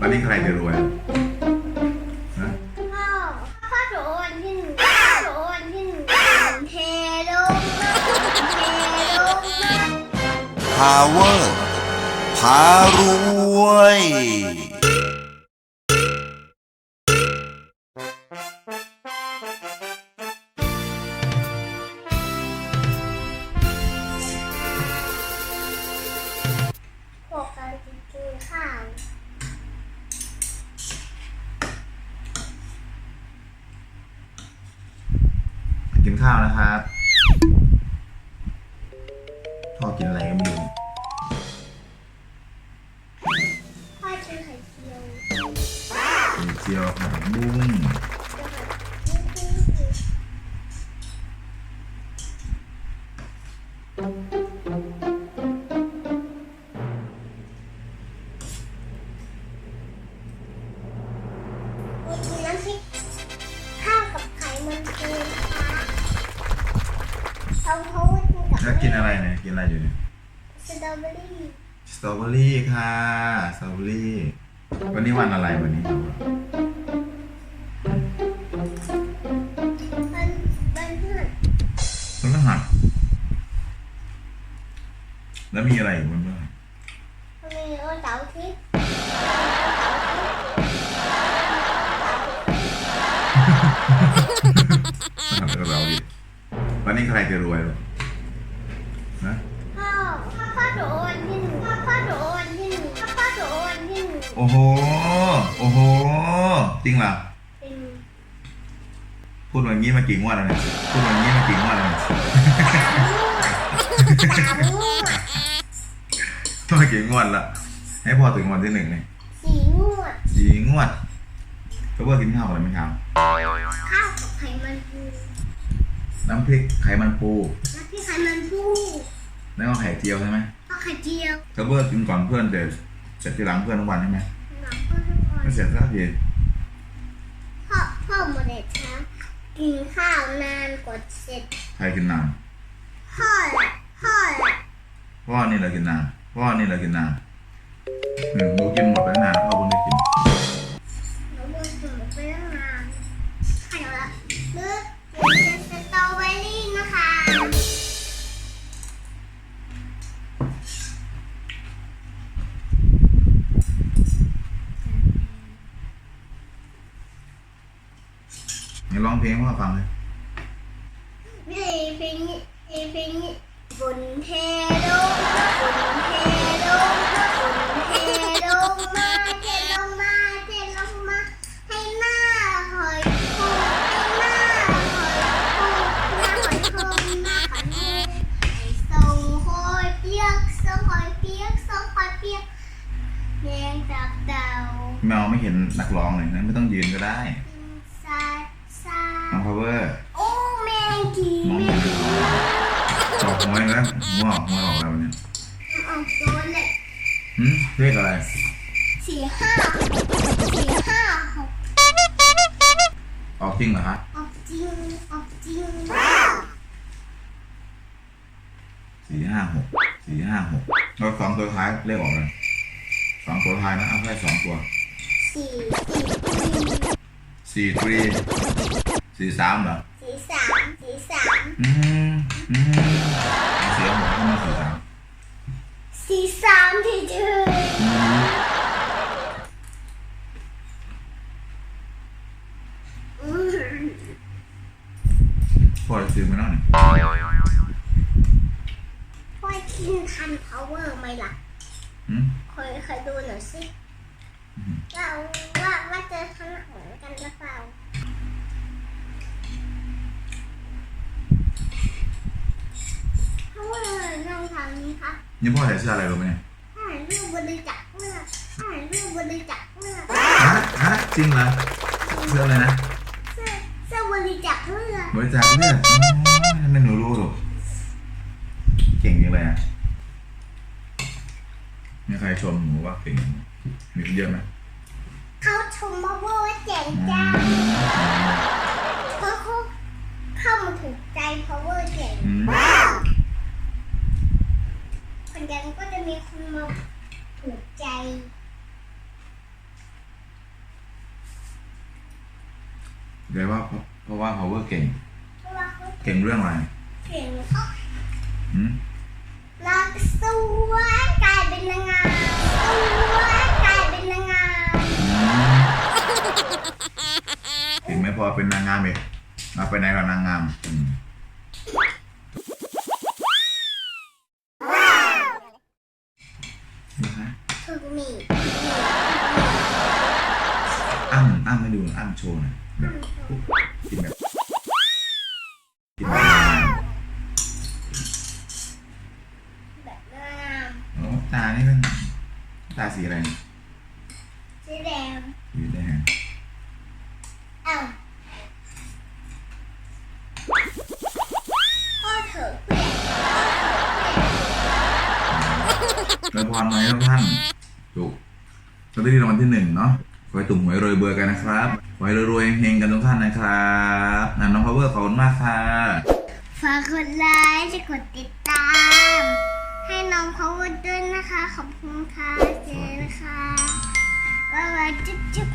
วันนี้ใครจะรวยฮะพ่อพ่อโดนที่หนึ่งพ่อโดนที่หนึ่งเทลงมาเทลงมา Power พารวย กินข้าวนะครับพ่อกินอะไรก็ไม่รู้พ่อกินไข่เจียวกินเจียวผักบุ้ง เขาเขากินกับแล้วกินอะไรเนี่ยกินอะไรอยู่เนี่ยสตรอเบอรี่สตรอเบอรี่ค่ะสตรอเบอรี่วันนี้วันอะไรวันนี้มันมันเพื่อนพฤหัสแล้วมีอะไรอีกวันพฤหัสมันมีวันเสาร์อาทิตย์พฤหัสกับเราอีก วันนี้ใครจะรวยนะพ่อพ่อพ่อโดนที่หนึ่งพ่อพ่อโดนที่หนึ่งพ่อพ่อโดนที่หนึ่งโอ้โห โอ้โห จริงเหรอเป็นพูดอย่างนี้มากี่งวดแล้วเนี่ยพูดอย่างนี้มากี่งวดแล้วเนี่ยสามงวดมากี่งวดละให้พ่อถึงวันที่หนึ่งเนี่ยสี่งวดสี่งวดก็ว่ากินข้าวอะไรไม่ทข้าวกับไข่มันปูำ น้ำพริกไข่มันปู แล้วพี่ไข่มันปูแล้วก็ไข่เจียวใช่ไหมพ่อไข่เจียวก็เบิร์กินก่อนเพื่อนเดี๋ยวเสร็จทีหลังเพื่อนทุกวันใช่ไหมหนักพ่อทุกคนไม่เสร็จสักทีพ่อพ่อโมเดลช้ากินข้าวนานกว่าเสร็จใครกินนานพ่อแหละพ่อแหละพ่อนี่แหละกินนานพ่อนี่แหละกินนานหนึ่งหนูกินหมดไป ร้องเพลงให้พ่อฟังเลยนี่เพลงนี้นี่เพลงนี้บนเทลงบนเทลงบนเทลงมาเทลงมาเทลงมาให้หน้าหอยโขงให้หน้าหอยโขงหน้าหอยโขงหน้าหอยโขงให้ส่งหอยเปียกส่งหอยเปียกส่งหอยเปียกแยงจากเตาแมวไม่เห็นนักร้องเลยนะไม่ต้องยืนก็ได้ น้องพาวเวอร์โอ้แมงกีมองแมไม่งดูกีจอกหัวอีกแล้วหัวออกหัวออกแล้วเนี่ยออกตัวเลยหืมเลขอะไรสี่ห้าสี่ห้าหกออกจริงเหรอคะออกจริงออกจริงสี่ห้าหกสี่ห้าหกเราสองตัวท้ายเลขออกเลยสองตัวท้ายนะเอาแค่สองตัวสี่สี่สี่ทรี สี่สามเหรอสี่สามสี่สามอืมอืมเอาเสียหมดให้มาสี่สามสี่สามที่เธออืมอืมพ่อจะซื้อมาแล้วเนี่ยพ่อกินทัน power ไหมล่ะหืมเคยเคยดูหน่อยสิว่าว่าว่าจะทำเหมือนกันหรือเปล่า power น้องทำนี้ คะนี่พ่อใส่เสื้ออะไรรู้ไหมเนี่ยถ่ายรูปบริจาคเลือดถ่ายรูปบริจาคเลือดฮะฮะจริงเหรอเสื้ออะไรนะเสื้อเสื้อบริจาคเลือดบริจาคเลือดอ๋อทำไมหนูรู้ลูกเก่งจังเลยอะมีใครชมหนูว่าเก่งมีเยอะไหมเขาชมมาว่าเจ๋งอืจ้ามอืมเพราะเขาเข้ามาถึงใจ power เจ๋งอืมคน กันก็จะมีคนมาถูกใจ เดี๋ยวว่าเพราะว่าเขาเก่งเราะว่าเก่งเรื่องอะไรเก่งเขาหืมรักสวยกลายเป็นนางงามสวยกลายเป็นนางงามเก่งไหมพอเป็นนางงามอีกเอาไปไหนกับนางงามอืม อ้ำอ้ำให้ดูอ้ำโชว์หน่อยแบบกินแบบกินแบบนางงามแบบนางงามโอ้ตานี่เป็นตาสีอะไรสีแดงสีแดงเอ้าพ่อเถอะเพื่อนแล้วพรหน่อยทุกท่านถูกลอตเตอรี่รางวัลที่หนึ่งเนาะ ไว้ตุ่มหวยรวยเบื่อกันนะครับ ไว้รวยๆเฮงกันทุกท่านนะครับน้องพาวเวอร์ขอบคุณมากค่ะ ฝากกดไลค์และกดติดตาม ให้น้องพาวเวอร์ด้วยนะคะ ขอบคุณค่ะ เจอนะคะบ๊ายบายจุ๊บจุ๊บ